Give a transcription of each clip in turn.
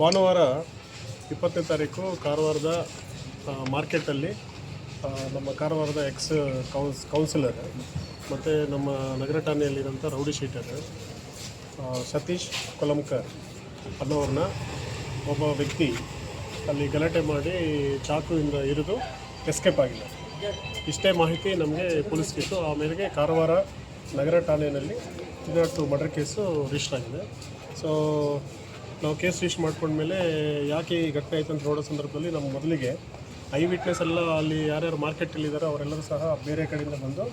ಭಾನುವಾರ ಇಪ್ಪತ್ತನೇ ತಾರೀಕು ಕಾರವಾರದ ಮಾರ್ಕೆಟಲ್ಲಿ ನಮ್ಮ ಕಾರವಾರದ ಎಕ್ಸ್ ಕೌನ್ಸ್ ಕೌನ್ಸಿಲರ್ ಮತ್ತು ನಮ್ಮ ನಗರ ಠಾಣೆಯಲ್ಲಿರೋಂಥ ರೌಡಿ ಶೀಟರ್ ಸತೀಶ್ ಕೊಲಂಕರ್ ಅನ್ನೋರನ್ನ ಒಬ್ಬ ವ್ಯಕ್ತಿ ಅಲ್ಲಿ ಗಲಾಟೆ ಮಾಡಿ ಚಾಕುವಿಂದ ಇರಿದು ಎಸ್ಕೇಪ್ ಆಗಿದೆ ಇಷ್ಟೇ ಮಾಹಿತಿ ನಮಗೆ ಪೊಲೀಸ್ ಕೇಸು ಆ ಮೇರೆಗೆ ಕಾರವಾರ ನಗರ ಠಾಣೆಯಲ್ಲಿ ಇದು ಮರ್ಡರ್ ಕೇಸು ರಿಜಿಸ್ಟರ್ ಆಗಿದೆ. ಸೊ ನಾವು ಕೇಸ್ ರಿಜಿಸ್ಟರ್ ಮಾಡ್ಕೊಂಡ್ಮೇಲೆ ಯಾಕೆ ಈ ಘಟನೆ ಆಯಿತು ಅಂತ ನೋಡೋ ಸಂದರ್ಭದಲ್ಲಿ ನಮ್ಮ ಮೊದಲಿಗೆ ಐ ವಿಟ್ನೆಸ್ ಎಲ್ಲ ಅಲ್ಲಿ ಯಾರ್ಯಾರು ಮಾರ್ಕೆಟಲ್ಲಿದ್ದಾರೆ ಅವರೆಲ್ಲರೂ ಸಹ ಬೇರೆ ಕಡೆಯಿಂದ ಬಂದು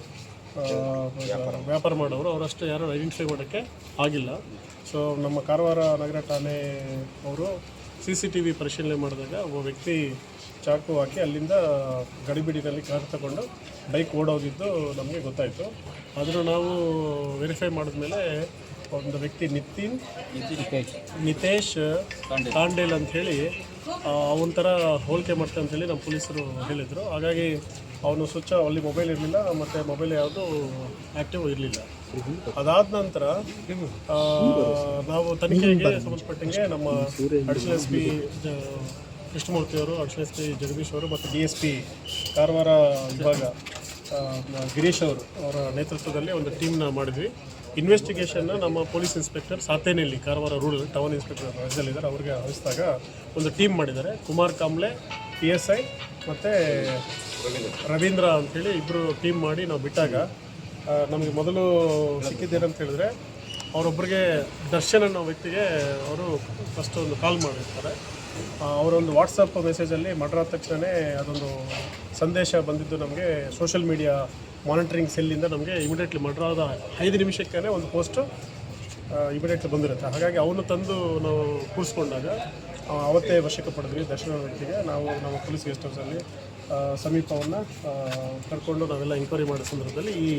ವ್ಯಾಪಾರ ಮಾಡೋರು. ಅವರಷ್ಟು ಯಾರು ಐಡೆಂಟಿಫೈ ಮಾಡೋಕ್ಕೆ ಆಗಿಲ್ಲ. ಸೊ ನಮ್ಮ ಕಾರವಾರ ನಗರ ಠಾಣೆ ಅವರು ಸಿ ಸಿ ಟಿ ವಿ ಪರಿಶೀಲನೆ ಮಾಡಿದಾಗ ಒಬ್ಬ ವ್ಯಕ್ತಿ ಚಾಕು ಹಾಕಿ ಅಲ್ಲಿಂದ ಗಡಿಬಿಡಿನಲ್ಲಿ ಕಾರ್ ತಗೊಂಡು ಬೈಕ್ ಓಡೋಗಿದ್ದು ನಮಗೆ ಗೊತ್ತಾಯಿತು. ಅದನ್ನು ನಾವು ವೆರಿಫೈ ಮಾಡಿದ್ಮೇಲೆ ಒಂದು ವ್ಯಕ್ತಿ ನಿತಿನ್ ನಿತೇಶ್ ಕಾಂಡೇಲ್. ಅಂತ ಹೇಳಿ ಅವನ ಥರ ಹೋಲಿಕೆ ಮಾಡ್ತಾ ಅಂತೇಳಿ ನಮ್ಮ ಪೊಲೀಸರು ಹೇಳಿದರು. ಹಾಗಾಗಿ ಅವನು ಸ್ವಚ್ಛ ಅಲ್ಲಿ ಮೊಬೈಲ್ ಇರಲಿಲ್ಲ ಮತ್ತು ಮೊಬೈಲ್ ಯಾವುದು ಆ್ಯಕ್ಟಿವ್ ಇರಲಿಲ್ಲ. ಅದಾದ ನಂತರ ನಾವು ತನಿಖೆಗೆ ಸಂಬಂಧಪಟ್ಟಂಗೆ ನಮ್ಮ ಅಡಿಷನಲ್ ಎಸ್ ಪಿ ಕೃಷ್ಣಮೂರ್ತಿ ಅವರು ಅಡಿಷನಲ್ ಎಸ್ ಪಿ ಜಗದೀಶ್ ಅವರು ಮತ್ತು ಡಿ ಎಸ್ ಪಿ ಕಾರವಾರ ವಿಭಾಗ ಗಿರೀಶ್ ಅವರು ಅವರ ನೇತೃತ್ವದಲ್ಲಿ ಒಂದು ಟೀಮ್ನ ಮಾಡಿದ್ವಿ. ಇನ್ವೆಸ್ಟಿಗೇಷನ್ನ ನಮ್ಮ police inspector Satenahalli, Karwar rural town inspector ರಾಜ್ಯದಲ್ಲಿದ್ದಾರೆ. ಅವ್ರಿಗೆ ವಹಿಸಿದಾಗ ಒಂದು ಟೀಮ್ ಮಾಡಿದ್ದಾರೆ. Kumar Kamble P S I ಮತ್ತು ರವೀಂದ್ರ ಅಂಥೇಳಿ ಇಬ್ಬರು ಟೀಮ್ ಮಾಡಿ ನಾವು ಬಿಟ್ಟಾಗ ನಮಗೆ ಮೊದಲು ಸಿಕ್ಕಿದ್ದೇನಂತ ಹೇಳಿದ್ರೆ ಅವರೊಬ್ಬರಿಗೆ ದರ್ಶನ್ ಅನ್ನೋ ವ್ಯಕ್ತಿಗೆ ಅವರು ಫಸ್ಟ್ ಒಂದು ಕಾಲ್ ಮಾಡಿರ್ತಾರೆ. ಅವರೊಂದು ವಾಟ್ಸಪ್ ಮೆಸೇಜಲ್ಲಿ ಮರ್ಡರ್ ಆದ ತಕ್ಷಣವೇ ಅದೊಂದು ಸಂದೇಶ ಬಂದಿದ್ದು ನಮಗೆ ಸೋಷಲ್ ಮೀಡಿಯಾ ಮಾನಿಟರಿಂಗ್ ಸೆಲ್ಲಿಂದ ನಮಗೆ ಇಮಿಡಿಯೇಟ್ಲಿ ಮರ್ಡರ್ ಆದ ಐದು ನಿಮಿಷಕ್ಕೇ ಒಂದು ಪೋಸ್ಟು ಇಮಿಡಿಯೇಟ್ಲಿ ಬಂದಿರುತ್ತೆ. ಹಾಗಾಗಿ ಅವನು ತಂದು ನಾವು ಕೂರಿಸ್ಕೊಂಡಾಗ ಅವತ್ತೇ ವಶಕ್ಕೆ ಪಡೆದ್ವಿ ದರ್ಶನ ವ್ಯಕ್ತಿಗೆ. ನಾವು ನಮ್ಮ ಪೊಲೀಸ್ ಗೆಸ್ಟ್ ಹೌಸಲ್ಲಿ ಸಮೀಪವನ್ನು ಕರ್ಕೊಂಡು ನಾವೆಲ್ಲ ಎಂಕ್ವೈರಿ ಮಾಡೋ ಸಂದರ್ಭದಲ್ಲಿ ಈ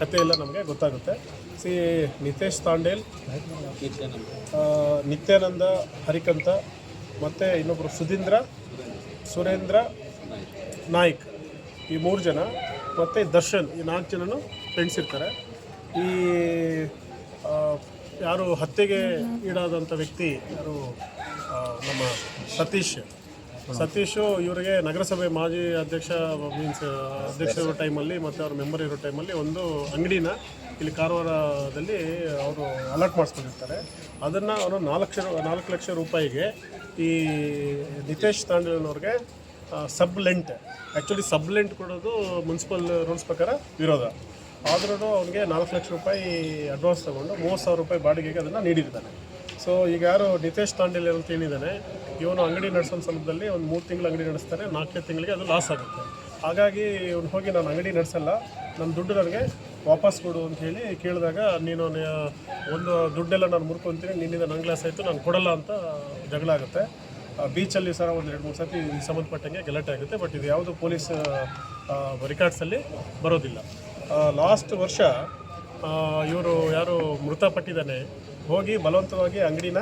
ಕಥೆಯೆಲ್ಲ ನಮಗೆ ಗೊತ್ತಾಗುತ್ತೆ. ಸಿ. ನಿತೇಶ್ ತಾಂಡೇಲ್ ನಿತ್ಯಾನಂದ ಹರಿಕಂತ, ಮತ್ತು ಇನ್ನೊಬ್ಬರು ಸುಧೀಂದ್ರ, ಸುರೇಂದ್ರ ನಾಯ್ಕ್ ಈ ಮೂರು ಜನ ಮತ್ತು ದರ್ಶನ್, ಈ ನಾಲ್ಕು ಜನನು ಫ್ರೆಂಡ್ಸ್ ಇರ್ತಾರೆ. ಈ ಯಾರು ಹತ್ಯೆಗೆ ಈಡಾದಂಥ ವ್ಯಕ್ತಿ ಯಾರು ನಮ್ಮ ಸತೀಶ್. ಸತೀಶು ಇವರಿಗೆ ನಗರಸಭೆ ಮಾಜಿ ಅಧ್ಯಕ್ಷ ಮೀನ್ಸ್ ಅಧ್ಯಕ್ಷ ಇರೋ ಟೈಮಲ್ಲಿ ಮತ್ತು ಅವ್ರ ಮೆಂಬರ್ ಇರೋ ಟೈಮಲ್ಲಿ ಒಂದು ಅಂಗಡಿನ ಇಲ್ಲಿ ಕಾರವಾರದಲ್ಲಿ ಅವರು ಅಲರ್ಟ್ ಮಾಡಿಸ್ಕೊಂಡಿರ್ತಾರೆ. ಅದನ್ನು ಅವರು ನಾಲ್ಕು ನಾಲ್ಕು ಲಕ್ಷ ರೂಪಾಯಿಗೆ ಈ Nitesh ತಾಂಡೇಲನವ್ರಿಗೆ sub lent actually sub lent ಕೊಡೋದು ಮುನ್ಸಿಪಲ್ ರೂಲ್ಸ್ ಪ್ರಕಾರ ವಿರೋಧ. ಆದ್ರೂ ಅವನಿಗೆ ನಾಲ್ಕು ಲಕ್ಷ ರೂಪಾಯಿ ಅಡ್ವಾನ್ಸ್ ತೊಗೊಂಡು ಮೂವತ್ತು ಸಾವಿರ ರೂಪಾಯಿ ಬಾಡಿಗೆಗೆ ಅದನ್ನು ನೀಡಿದ್ದಾನೆ. ಸೊ ಈಗ ಯಾರು ನಿತೇಶ್ ತಾಂಡೇಲಿ ಅಂತ ಏನಿದ್ದಾನೆ ಇವನು ಅಂಗಡಿ ನಡೆಸೋ ಸಂದರ್ಭದಲ್ಲಿ ಒಂದು ಮೂರು ತಿಂಗಳು ಅಂಗಡಿ ನಡೆಸ್ತಾನೆ ನಾಲ್ಕನೇ ತಿಂಗಳಿಗೆ ಅದು ಲಾಸ್ ಆಗುತ್ತೆ. ಹಾಗಾಗಿ ಇವನು ಹೋಗಿ, ನಾನು ಅಂಗಡಿ ನಡೆಸಲ್ಲ ನನ್ನ ದುಡ್ಡು ನನಗೆ ವಾಪಸ್ ಕೊಡು ಅಂತ ಹೇಳಿ ಕೇಳಿದಾಗ, ನೀನು ಒಂದು ದುಡ್ಡೆಲ್ಲ ನಾನು ಮುರ್ಕೊತೀನಿ, ನಿನ್ನಿಂದ ನಂಗೆ ಲಾಸ್ ಆಯಿತು, ನಾನು ಕೊಡಲ್ಲ ಅಂತ ಜಗಳ ಆಗುತ್ತೆ. ಬೀಚಲ್ಲಿ ಸಹ ಒಂದು ಎರಡು ಮೂರು ಈ ಸಂಬಂಧಪಟ್ಟಂಗೆ ಗಲಾಟೆ ಆಗುತ್ತೆ. ಬಟ್ ಇದು ಯಾವುದು ಪೊಲೀಸ್ ರೆಕಾರ್ಡ್ಸಲ್ಲಿ ಬರೋದಿಲ್ಲ. ಲಾಸ್ಟ್ ವರ್ಷ ಇವರು ಯಾರು ಮೃತಪಟ್ಟಿದ್ದಾನೆ, ಹೋಗಿ ಬಲವಂತವಾಗಿ ಅಂಗಡಿನ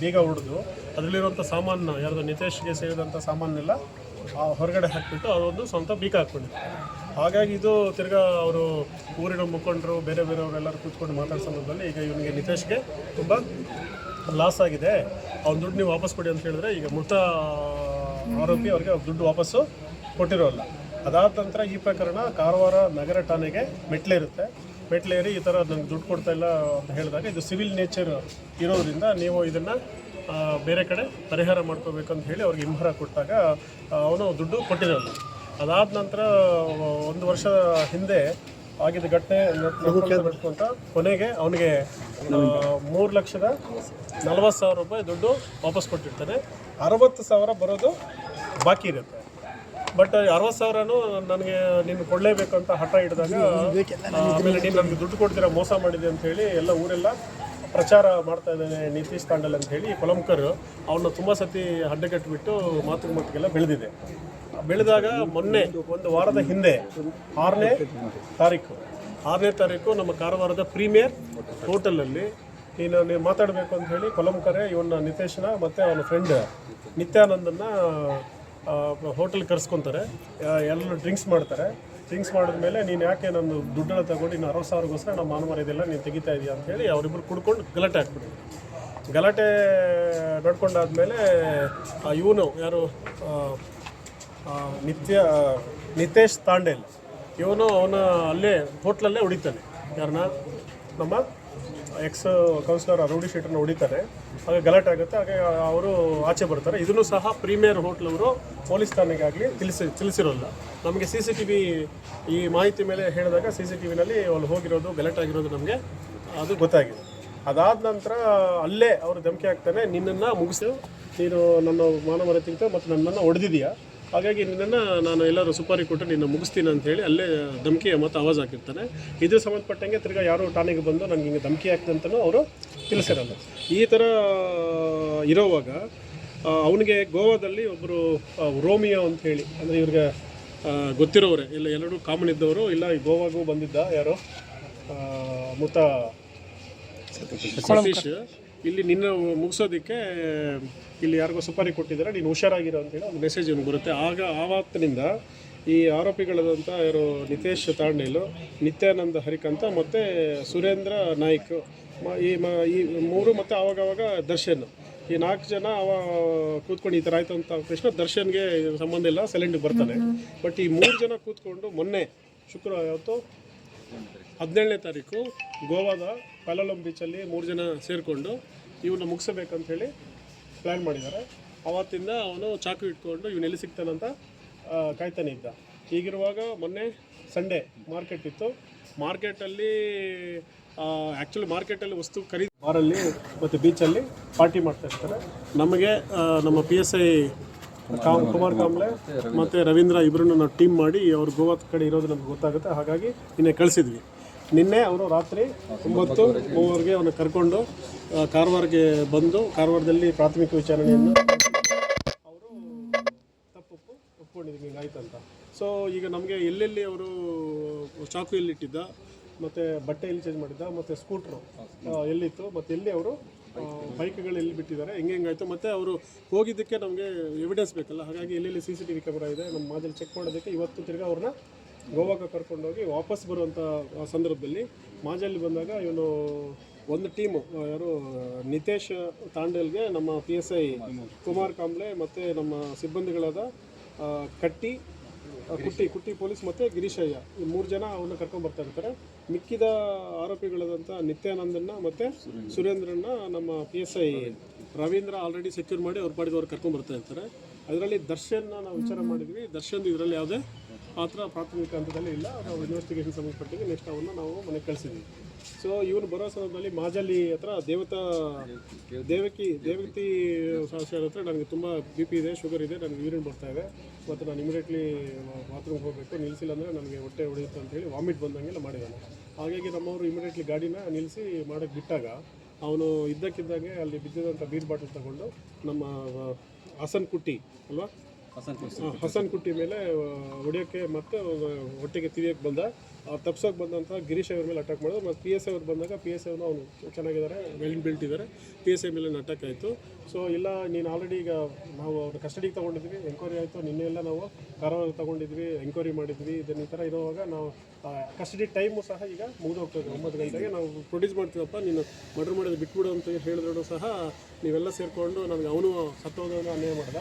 ಬೀಗ ಹೊಡೆದು ಅದರಲ್ಲಿರುವಂಥ ಸಾಮಾನು, ಯಾರ್ದು ನಿತೇಶ್ಗೆ ಸೇರಿದಂಥ ಸಾಮಾನೆಲ್ಲ ಹೊರಗಡೆ ಹಾಕಿಬಿಟ್ಟು ಅದೊಂದು ಸ್ವಂತ ಬೀಗ ಹಾಕ್ಕೊಂಡಿದ್ದಾರೆ ಹಾಗಾಗಿ ಇದು ತಿರ್ಗಾ ಅವರು ಊರಿನ ಮುಖಂಡರು, ಬೇರೆ ಬೇರೆಯವರೆಲ್ಲರೂ ಕೂತ್ಕೊಂಡು ಮಾತಾಡೋ ಸಂದರ್ಭದಲ್ಲಿ ಈಗ ಇವನಿಗೆ ನಿತೇಶ್ಗೆ ತುಂಬ ಲಾಸ್ ಆಗಿದೆ. ಅವ್ನ ದುಡ್ಡು ನೀವು ವಾಪಸ್ ಕೊಡಿ ಅಂತ ಹೇಳಿದ್ರೆ ಈಗ ಮೃತ ಆರೋಪಿ ಅವರಿಗೆ ಅವ್ರ ದುಡ್ಡು ವಾಪಸ್ಸು ಕೊಟ್ಟಿರೋಲ್ಲ. ಅದಾದ ನಂತರ ಈ ಪ್ರಕರಣ ಕಾರವಾರ ನಗರ ಠಾಣೆಗೆ ಮೆಟ್ಲೇರುತ್ತೆ. ಮೆಟ್ಲೇರಿ ಈ ಥರ ನನಗೆ ದುಡ್ಡು ಕೊಡ್ತಾ ಇಲ್ಲ ಅಂತ ಹೇಳಿದಾಗ ಇದು ಸಿವಿಲ್ ನೇಚರ್ ಇರೋದ್ರಿಂದ ನೀವು ಇದನ್ನು ಬೇರೆ ಕಡೆ ಪರಿಹಾರ ಮಾಡ್ಕೋಬೇಕಂತ ಹೇಳಿ ಅವ್ರಿಗೆ ಇಂಬರ ಕೊಟ್ಟಾಗ ಅವನು ದುಡ್ಡು ಕೊಟ್ಟಿರೋಲ್ಲ. ಅದಾದ ನಂತರ ಒಂದು ವರ್ಷ ಹಿಂದೆ ಆಗಿದ್ದ ಘಟನೆ ಅಂತ ಕೊನೆಗೆ ಅವನಿಗೆ ಮೂರು ಲಕ್ಷದ ನಲವತ್ತು ಸಾವಿರ ರೂಪಾಯಿ ದುಡ್ಡು ವಾಪಸ್ ಕೊಟ್ಟಿರ್ತಾನೆ ಅರವತ್ತು ಸಾವಿರ ಬರೋದು ಬಾಕಿ ಇರುತ್ತೆ. ಬಟ್ ಅರವತ್ತು ಸಾವಿರನೂ ನನಗೆ ನೀನು ಕೊಡಲೇಬೇಕು ಅಂತ ಹಠ ಹಿಡಿದಾಗ ಆಮೇಲೆ ನೀನು ನನಗೆ ದುಡ್ಡು ಕೊಡ್ತೀರಾ ಮೋಸ ಮಾಡಿದೆ ಅಂತ ಹೇಳಿ ಎಲ್ಲ ಊರೆಲ್ಲ ಪ್ರಚಾರ ಮಾಡ್ತಾ ಇದ್ದಾನೆ ನಿತೀಶ್ ತಾಂಡಲ್ ಅಂತ ಹೇಳಿ ಕೊಲಂಕರ್ ಅವನ್ನ ತುಂಬ ಸತಿ ಅಡ್ಡಗಟ್ಟಿಬಿಟ್ಟು ಮಾತು ಮಾತಿಗೆಲ್ಲ ಬೆಳೆದಿದೆ. ಬೆಳೆದಾಗ ಮೊನ್ನೆ ಒಂದು ವಾರದ ಹಿಂದೆ ಆರನೇ ತಾರೀಕು. ಆರನೇ ತಾರೀಕು ನಮ್ಮ ಕಾರವಾರದ ಪ್ರೀಮಿಯರ್ ಹೋಟೆಲಲ್ಲಿ ನೀನು ನೀವು ಮಾತಾಡಬೇಕು ಅಂತ ಹೇಳಿ ಕೊಲಂಕರೆ ಇವನ್ನ ನಿತೇಶನ ಮತ್ತು ಅವನ ಫ್ರೆಂಡ್ ನಿತ್ಯಾನಂದನ್ನ ಹೋಟೆಲ್ ಕರೆಸ್ಕೊತಾರೆ. ಎಲ್ಲರೂ ಡ್ರಿಂಕ್ಸ್ ಮಾಡ್ತಾರೆ. ಡ್ರಿಂಕ್ಸ್ ಮಾಡಿದ್ಮೇಲೆ ನೀನು ಯಾಕೆ ನನ್ನ ದುಡ್ಡನ್ನು ತಗೊಂಡು ಇನ್ನು ಅರವತ್ತು ಸಾವಿರಗೋಸ್ಕರ ನಮ್ಮ ಮಾನವರ ಇದೆಲ್ಲ ನೀನು ತೆಗಿತಾ ಇದೆಯಾ ಅಂತ ಹೇಳಿ ಅವರಿಬ್ಬರು ಕುಡ್ಕೊಂಡು ಗಲಾಟೆ ಹಾಕ್ಬಿಟ್ಟಿದ್ರು ಗಲಾಟೆ ನಡ್ಕೊಂಡಾದ್ಮೇಲೆ ಇವನು ಯಾರು ನಿತ್ಯ ನಿತೇಶ್ ತಾಂಡೇಲ್. ಇವನು ಅವನ ಅಲ್ಲೇ, ಹೋಟ್ಲಲ್ಲೇ ಹೊಡಿತಾನೆ. ಯಾರನ್ನ ನಮ್ಮ ಎಕ್ಸ್ ಕೌನ್ಸಿಲರ್ ರೌಡಿ ಶೀಟನ್ನು ಹೊಡಿತಾರೆ. ಹಾಗೆ ಗಲಾಟೆ ಆಗುತ್ತೆ. ಹಾಗೆ ಅವರು ಆಚೆ ಬರ್ತಾರೆ. ಇದನ್ನು ಸಹ ಪ್ರೀಮಿಯರ್ ಹೋಟ್ಲವರು ಪೊಲೀಸ್ ಠಾಣೆಗಾಗಲಿ ತಿಳಿಸಿ, ತಿಳಿಸಿರೋಲ್ಲ. ನಮಗೆ ಸಿ ಸಿ ಟಿ ವಿ ಈ ಮಾಹಿತಿ ಮೇಲೆ ಹೇಳಿದಾಗ ಸಿ ಸಿ ಟಿ ವಿನಲ್ಲಿ ಅವ್ರು ಹೋಗಿರೋದು, ಗಲಾಟೆ ಆಗಿರೋದು ನಮಗೆ ಅದು ಗೊತ್ತಾಗಿದೆ. ಅದಾದ ನಂತರ ಅಲ್ಲೇ ಅವರು ಧಮಕಿ ಹಾಕ್ತಾನೆ ನಿನ್ನನ್ನು ಮುಗಿಸು. ನೀನು ನನ್ನ ಮಾನವರ ತಿಂತ ಮತ್ತು ನನ್ನನ್ನು ಹೊಡೆದಿದೀಯಾ ಹಾಗಾಗಿ ನಿನ್ನನ್ನು ನಾನು ಎಲ್ಲರೂ ಸುಪಾರಿ ಕೊಟ್ಟು ನಿನ್ನ ಮುಗಿಸ್ತೀನಿ ಅಂತ ಹೇಳಿ ಅಲ್ಲೇ ಧಮಕಿಯ ಮತ್ತು ಆವಾಜ್ ಹಾಕಿರ್ತಾನೆ. ಇದ್ರ ಸಂಬಂಧಪಟ್ಟಂಗೆ ತಿರ್ಗಾ ಯಾರೋ ಠಾಣೆಗೆ ಬಂದು ನನಗೆ ಹಿಂಗೆ ಧಮಕಿ ಅಂತಲೂ ಅವರು ತಿಳಿಸಿರಲ್ಲ. ಈ ಥರ ಇರೋವಾಗ ಅವನಿಗೆ ಗೋವಾದಲ್ಲಿ ಒಬ್ಬರು ರೋಮಿಯೋ ಅಂತ ಹೇಳಿ ಅಂದರೆ ಇವ್ರಿಗೆ ಗೊತ್ತಿರೋರೆ. ಇಲ್ಲ ಎಲ್ಲರೂ ಕಾಮನ್ ಇದ್ದವರು ಇಲ್ಲ ಈ ಗೋವಾಗೂ ಬಂದಿದ್ದ ಯಾರು ಮೃತ ಸತೀಶ್. ಇಲ್ಲಿ ನಿನ್ನ ಮುಗಿಸೋದಕ್ಕೆ ಇಲ್ಲಿ ಯಾರಿಗೋ ಸುಪಾರಿ ಕೊಟ್ಟಿದ್ದಾರೆ ನೀನು ಹುಷಾರಾಗಿರೋ ಅಂತೇಳಿ ಒಂದು ಮೆಸೇಜ್ ಇವನು ಬರುತ್ತೆ. ಆಗ ಆವತ್ತಿನಿಂದ ಈ ಆರೋಪಿಗಳಾದಂಥ ಯಾರು ನಿತೇಶ್ ತಾಂಡೇಲು ನಿತ್ಯಾನಂದ ಹರಿಕಂತ ಮತ್ತು ಸುರೇಂದ್ರ ನಾಯ್ಕ್ ಮ- ಈ ಮ ಈ ಮೂರು ಮತ್ತು ಆವಾಗವಾಗ ದರ್ಶನ್. ಈ ನಾಲ್ಕು ಜನ ಅವ ಕೂತ್ಕೊಂಡು ಈ ಥರ ಆಯ್ತು ಅಂತ ತಕ್ಷಣ ದರ್ಶನ್ಗೆ ಸಂಬಂಧ ಇಲ್ಲ ಸೈಲೆಂಟ್ಗೆ ಬರ್ತಾನೆ. ಬಟ್ ಈ ಮೂರು ಜನ ಕೂತ್ಕೊಂಡು ಮೊನ್ನೆ ಶುಕ್ರವಾರ ಯಾವತ್ತು? ಹದಿನೇಳನೇ ತಾರೀಕು ಗೋವಾದ ಪಲಲಂ ಬೀಚಲ್ಲಿ ಮೂರು ಜನ ಸೇರಿಕೊಂಡು ಇವನ್ನ ಮುಗಿಸಬೇಕಂತ ಹೇಳಿ ಪ್ಲ್ಯಾನ್ ಮಾಡಿದ್ದಾರೆ. ಅವತ್ತಿಂದ ಅವನು ಚಾಕು ಇಟ್ಕೊಂಡು ಇವನು ಎಲ್ಲಿ ಸಿಗ್ತಾನಂತ ಕಾಯ್ತಾನೆ ಇದ್ದ. ಹೀಗಿರುವಾಗ ಮೊನ್ನೆ ಸಂಡೇ ಮಾರ್ಕೆಟ್ ಇತ್ತು. ಮಾರ್ಕೆಟಲ್ಲಿ ಆ್ಯಕ್ಚುಲಿ ಮಾರ್ಕೆಟಲ್ಲಿ ವಸ್ತು ಖರೀದಿ ಬಾರಲ್ಲಿ ಮತ್ತು ಬೀಚಲ್ಲಿ ಪಾರ್ಟಿ ಮಾಡ್ತಾ ಇರ್ತಾರೆ. ನಮಗೆ ನಮ್ಮ ಪಿ ಎಸ್ ಐ ಕಾಮ್ ಕುಮಾರ್ ಕಾಮ್ಲೆ ಮತ್ತು ರವೀಂದ್ರ ಇಬ್ಬರನ್ನು ನಾವು ಟೀಮ್ ಮಾಡಿ ಅವ್ರು ಗೋವಾದ ಕಡೆ ಇರೋದು ನಮ್ಗೆ ಗೊತ್ತಾಗುತ್ತೆ. ಹಾಗಾಗಿ ಇನ್ನೇ ಕಳಿಸಿದ್ವಿ. ನಿನ್ನೆ ಅವರು ರಾತ್ರಿ ಒಂಬತ್ತು ಮೂವರೆಗೆ ಅವನ್ನ ಕರ್ಕೊಂಡು ಕಾರವಾರಕ್ಕೆ ಬಂದು, ಕಾರವಾರದಲ್ಲಿ ಪ್ರಾಥಮಿಕ ವಿಚಾರಣೆಯನ್ನು ಅವರು ತಪ್ಪು ಒಪ್ಕೊಂಡಿದ್ದೀನಿ ಹಿಂಗಾಯ್ತು ಅಂತ ಸೊ ಈಗ ನಮಗೆ ಎಲ್ಲೆಲ್ಲಿ ಅವರು ಚಾಕು ಎಲ್ಲಿಟ್ಟಿದ್ದ ಮತ್ತು ಬಟ್ಟೆ ಎಲ್ಲಿ ಚೇಂಜ್ ಮಾಡಿದ್ದ, ಮತ್ತು ಸ್ಕೂಟ್ರು ಎಲ್ಲಿತ್ತು, ಮತ್ತು ಎಲ್ಲಿ ಅವರು ಬೈಕ್ಗಳು ಎಲ್ಲಿ ಬಿಟ್ಟಿದ್ದಾರೆ, ಹೆಂಗೆ ಹೆಂಗಾಯ್ತು ಮತ್ತು ಅವರು ಹೋಗಿದ್ದಕ್ಕೆ ನಮಗೆ ಎವಿಡೆನ್ಸ್ ಬೇಕಲ್ಲ, ಹಾಗಾಗಿ ಎಲ್ಲೆಲ್ಲಿ C C T V camera ಇದೆ, ನಮ್ಮ ಮಾದರಿ ಚೆಕ್ ಮಾಡೋದಕ್ಕೆ ಇವತ್ತು ತಿರ್ಗಿ ಅವ್ರನ್ನ ಗೋವಾಕ್ಕೆ ಕರ್ಕೊಂಡೋಗಿ ವಾಪಸ್ ಬರುವಂಥ ಸಂದರ್ಭದಲ್ಲಿ ಮಾಜಲ್ಲಿ ಬಂದಾಗ ಇವನು ಒಂದು ಟೀಮು ಯಾರು, ನಿತೇಶ್ ತಾಂಡೇಲ್ಗೆ ನಮ್ಮ P S I Kumar Kamble ಮತ್ತು ನಮ್ಮ ಸಿಬ್ಬಂದಿಗಳಾದ ಕಟ್ಟಿ ಕುಟ್ಟಿ ಕುಟ್ಟಿ ಪೊಲೀಸ್ ಮತ್ತು ಗಿರೀಶಯ್ಯ, ಈ ಮೂರು ಜನ ಅವನ್ನ ಕರ್ಕೊಂಡು ಬರ್ತಾ ಇರ್ತಾರೆ. ಮಿಕ್ಕಿದ ಆರೋಪಿಗಳಾದಂಥ ನಿತ್ಯಾನಂದನ್ನ ಮತ್ತು ಸುರೇಂದ್ರನ್ನ ನಮ್ಮ P S I Ravindra already secure ಮಾಡಿ ಅವ್ರ ಪಾಡಿಗೆ ಅವ್ರು ಕರ್ಕೊಂಡು ಬರ್ತಾ ಇರ್ತಾರೆ. ಅದರಲ್ಲಿ ದರ್ಶನ್ನ ನಾವು ವಿಚಾರ ಮಾಡಿದ್ವಿ. ದರ್ಶನ್ ಇದರಲ್ಲಿ ಯಾವುದೇ ಪಾತ್ರ ಪ್ರಾಥಮಿಕ ಹಂತದಲ್ಲಿ ಇಲ್ಲ, ನಾವು ಇನ್ವೆಸ್ಟಿಗೇಷನ್ ಸಂಬಂಧಪಟ್ಟಿಗೆ ನೆಕ್ಸ್ಟ್ ಅವನ್ನ ನಾವು ಮನೆಗೆ ಕಳಿಸಿದ್ವಿ. ಸೊ ಇವನು ಬರೋ ಸಂದರ್ಭದಲ್ಲಿ ಮಾಜಲ್ಲಿ ಹತ್ರ ದೇವತಾ, ದೇವಕಿ ದೇವತಿ ಶಾಸ್ತ್ರ ಹತ್ರ ನನಗೆ ತುಂಬ ಬಿ ಪಿ ಇದೆ ಶುಗರ್ ಇದೆ, ನನಗೆ ಯೂರಿನ್ ಬರ್ತಾ ಇದೆ. ಮತ್ತು ನಾನು ಇಮಿಡಿಯೇಟ್ಲಿ ಬಾತ್ರೂಮ್ಗೆ ಹೋಗಬೇಕು. ನಿಲ್ಲಿಸಿಲ್ಲ ಅಂದರೆ ನನಗೆ ಹೊಟ್ಟೆ ಹೊಡೆಯುತ್ತೆ ಅಂತ ಹೇಳಿ ವಾಮಿಟ್ ಬಂದಂಗೆಲ್ಲ ಮಾಡಿದ್ದಾನೆ ಹಾಗಾಗಿ ನಮ್ಮವರು ಇಮಿಡಿಯೇಟ್ಲಿ ಗಾಡಿನ ನಿಲ್ಲಿಸಿ ಮಾಡೋಕ್ಕೆ ಬಿಟ್ಟಾಗ ಅವನು ಇದ್ದಕ್ಕಿದ್ದಾಗೆ ಅಲ್ಲಿ ಬಿದ್ದಿದ್ದಂಥ ಬೀರ್ ಬಾಟಲ್ ತಗೊಂಡು ನಮ್ಮ ಹಾಸನ್ ಕುಟ್ಟಿ ಅಲ್ವಾ? ಹಸನ್ ಕುಟ್ಟಿ ಮೇಲೆ ಹೊಡಿಯೋಕ್ಕೆ ಮತ್ತು ಹೊಟ್ಟೆಗೆ ತಿಳಿಯೋಕೆ ಬಂದ. ತಪ್ಸೋಕೆ ಬಂದಂತ ಗಿರೀಶ್ ಅವ್ರ ಮೇಲೆ ಅಟ್ಯಾಕ್ ಮಾಡಿದ್ರು. ಮತ್ತು ಪಿ ಎಸ್ ಐ ಅವ್ರು ಬಂದಾಗ ಪಿ ಎಸ್ ಐನ ಅವನು ಚೆನ್ನಾಗಿದ್ದಾರೆ ವೆಲ್ ಇದ್ದಾರೆ ಪಿ ಎಸ್ ಐ ಮೇಲೆ ಅಟ್ಯಾಕ್ ಆಯಿತು. ಸೊ ಇಲ್ಲ, ನೀನು ಆಲ್ರೆಡಿ ಈಗ ನಾವು ಅವ್ರ ಕಸ್ಟಡಿಗೆ ತೊಗೊಂಡಿದ್ವಿ. ಎಂಕ್ವೈರಿ ಆಯಿತು. ನಿನ್ನೆ ಎಲ್ಲ ನಾವು ಕಾರವಾರ ತೊಗೊಂಡಿದ್ವಿ ಎಂಕ್ವೈರಿ ಮಾಡಿದ್ವಿ, ಇದನ್ನ ಈ ಥರ ಇರುವಾಗ ನಾವು ಕಸ್ಟಡಿ ಟೈಮು ಸಹ ಈಗ ಮುಗಿದೋಗ್ತದೆ ಒಂಬತ್ತು ಗಂಟೆಗೆ ನಾವು ಪ್ರೊಡ್ಯೂಸ್ ಮಾಡ್ತೀವಪ್ಪ, ನೀನು ಮರ್ಡರ್ ಮಾಡೋದು ಬಿಟ್ಬಿಡು ಅಂತ ಹೇಳಿದ್ರು ಸಹ ನೀವೆಲ್ಲ ಸೇರಿಕೊಂಡು ನನಗೆ ಅವನು ಸತ್ತೋದನ್ನು ಅನ್ಯಾಯ ಮಾಡ್ದ.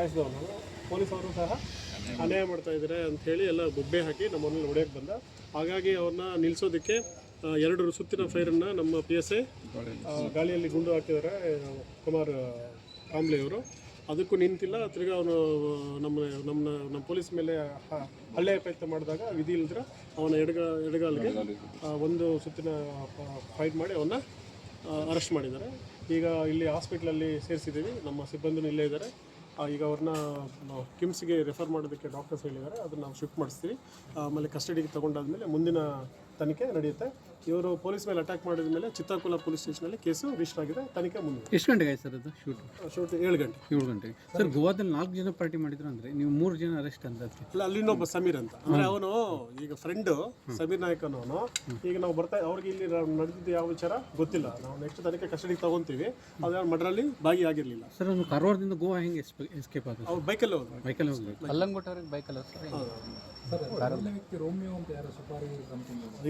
ಸಾಯಿಸಿದವನು ಪೊಲೀಸ್ ಅವರು ಸಹ ಅನ್ಯಾಯ ಮಾಡ್ತಾ ಇದ್ದಾರೆ ಅಂತ ಹೇಳಿ ಎಲ್ಲ ಗುಬ್ಬೆ ಹಾಕಿ ನಮ್ಮ ಮನೇಲಿ ಹೊಡೆಯಕ್ಕೆ ಬಂದ. ಹಾಗಾಗಿ ಅವ್ರನ್ನ ನಿಲ್ಲಿಸೋದಕ್ಕೆ ಎರಡು ಸುತ್ತಿನ ಫೈರನ್ನು ನಮ್ಮ ಪಿ ಎಸ್ ಐ ಗಾಳಿಯಲ್ಲಿ ಗುಂಡು ಹಾಕಿದ್ದಾರೆ, ಕುಮಾರ್ ಕಾಂಬ್ಲೆ ಅವರು. ಅದಕ್ಕೂ ನಿಂತಿಲ್ಲ. ತಿರ್ಗಿ ಅವನು, ನಮ್ಮ ನಮ್ಮ ನಮ್ಮ ಪೊಲೀಸ್ ಮೇಲೆ ಹಲ್ಲೆ ಪ್ರಯತ್ನ ಮಾಡಿದಾಗ ವಿಧಿ ಇಲ್ದ್ರೆ ಅವನ ಎಡಗ, ಎಡಗಾಲಿಗೆ ಒಂದು ಸುತ್ತಿನ ಫೈಟ್ ಮಾಡಿ ಅವನ್ನ ಅರೆಸ್ಟ್ ಮಾಡಿದ್ದಾರೆ. ಈಗ ಇಲ್ಲಿ ಹಾಸ್ಪಿಟ್ಲಲ್ಲಿ ಸೇರಿಸಿದ್ದೀವಿ. ನಮ್ಮ ಸಿಬ್ಬಂದಿನೂ ಇಲ್ಲೇ ಇದ್ದಾರೆ. ಈಗ ಅವ್ರನ್ನ ಕಿಮ್ಸ್ಗೆ ರೆಫರ್ ಮಾಡೋದಕ್ಕೆ ಡಾಕ್ಟರ್ಸ್ ಹೇಳಿದ್ದಾರೆ, ಅದನ್ನು ನಾವು ಶಿಫ್ಟ್ ಮಾಡಿಸ್ತೀವಿ. ಆಮೇಲೆ ಕಸ್ಟಡಿಗೆ ತೊಗೊಂಡಾದ್ಮೇಲೆ ಮುಂದಿನ ತನಿಖೆ ನಡೆಯುತ್ತೆ. ಇವರು ಪೊಲೀಸ್ ಮೇಲೆ ಅಟ್ಯಾಕ್ ಮಾಡಿದ ಮೇಲೆ ಚಿತ್ತಾಕುಲ ಪೊಲೀಸ್ ಸ್ಟೇಷನಲ್ಲಿ ಕೇಸು ರಿಜಿಸ್ಟರ್ ಆಗಿದೆ. ತನಿಖೆ ಮುಂದೆ ಎಷ್ಟು ಗಂಟೆಗೆ ಆಯ್ತು ಸರ್ ಅದು ಶೂಟ್? ಶೂಟ್ ಏಳು ಗಂಟೆ. ಏಳು ಗಂಟೆಗೆ ಸರ್ ಗೋವಾದಲ್ಲಿ ನಾಲ್ಕು ಜನ ಪಾರ್ಟಿ ಮಾಡಿದ್ರು ಅಂದ್ರೆ ನೀವು ಮೂರು ಜನ ಅರೆಸ್ಟ್ ಅಂತ ಇಲ್ಲ ಅಲ್ಲಿ ಅಲ್ಲಿನೊಬ್ಬ ಸಮೀರ್ ಅಂತ. ಅಂದ್ರೆ ಅವನು ಈಗ ಫ್ರೆಂಡು ಸಮೀರ್ ನಾಯಕ್ ಅನ್ನೋನು ಈಗ ನಾವು ಬರ್ತಾ ಅವ್ರಿಗೆ ಇಲ್ಲಿ ನಡೆದಿದ್ದ ಯಾವ ವಿಚಾರ ಗೊತ್ತಿಲ್ಲ. ನಾವು ನೆಕ್ಸ್ಟ್ ತನಿಖೆ ಕಸ್ಟಡಿಗೆ ತಗೊಂತೀವಿ. ಅದ್ರ ಮಡ್ರಲ್ಲಿ ಭಾಗಿಯಾಗಿರ್ಲಿಲ್ಲ. ಸರ್ ಅವನು ಕಾರವಾರದಿಂದ ಗೋವಾ ಹೆಂಗೆ ಎಸ್ಕೇಪ್ ಆಗುತ್ತೆ ಅವ್ರು ಬೈಕಲ್ಲಿ ಹೋದ್ರು. ಬೈಕಲ್ಲಿ ಹೋಗ್ಬೇಕು ಕಲ್ಲಂಗೋಟವ್ರಿಗೆ ಬೈಕಲ್ಲ ಸರ್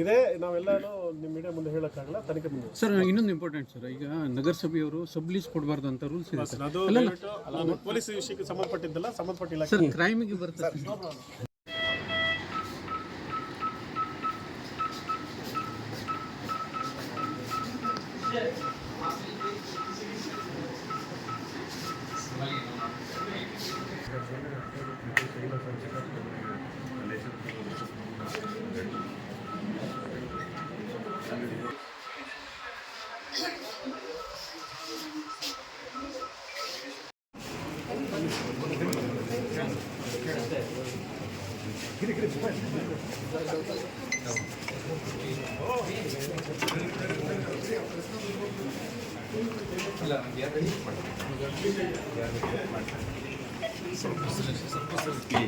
ಇದೇ ನಾವೆಲ್ಲನೂ ನಿಮ್ಮ ಮೀಡಿಯಾ ಮುಂದೆ ಹೇಳೋಕ್ಕಾಗಲ್ಲ ತನಿಖೆ ಮುಂದೆ ಸರ್ ಇನ್ನೊಂದು ಇಂಪಾರ್ಟೆಂಟ್ ಸರ್. ಈಗ ನಗರಸಭೆಯವರು ಸಬ್ ಲೀಸ್ ಕೊಡಬಾರ್ದು ಅಂತ ರೂಲ್ಸ್ ಇದೆ ಅದು ಪೊಲೀಸ್ ವಿಷಯಕ್ಕೆ ಸಂಬಂಧಪಟ್ಟಿದ್ದಲ್ಲ ಸಂಬಂಧಪಟ್ಟಿಲ್ಲ. ಸರ್ ಕ್ರೈಮಿಗೆ ಬರುತ್ತೆ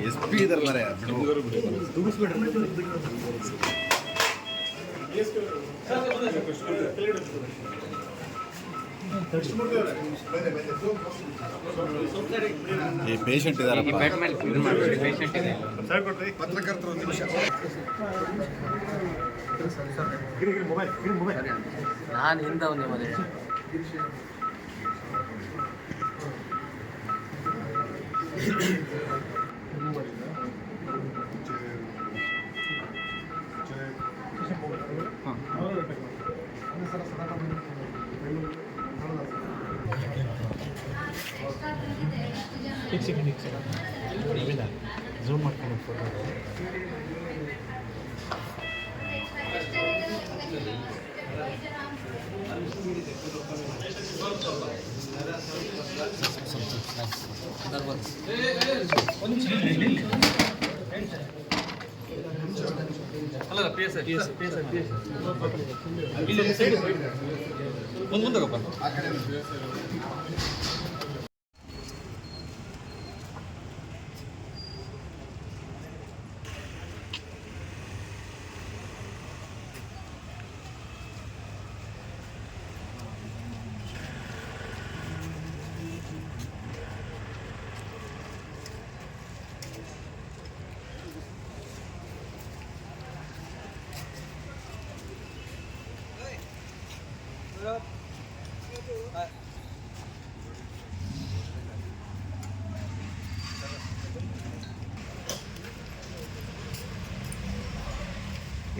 ಎಸ್ ಪಿ ಇದಾರೆ ಮರೆ ಈ ಪೇಷಂಟ್ ಇದಾರಪ್ಪ. ಪತ್ರಕರ್ತರ ಒಂದು ನಿಮಿಷ. ನಾನು ಹಿಂದೆ ಒಂದು ಮದುವೆ Thank hello P S I P S I P S ಇಲ್ಲಿ ಸೈಡ್ ಮುಂದೆ ಮುಂದೆ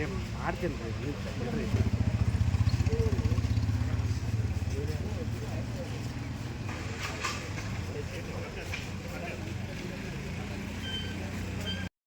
ಏನು ಮಾಡ್ತೀನಿ ರೀ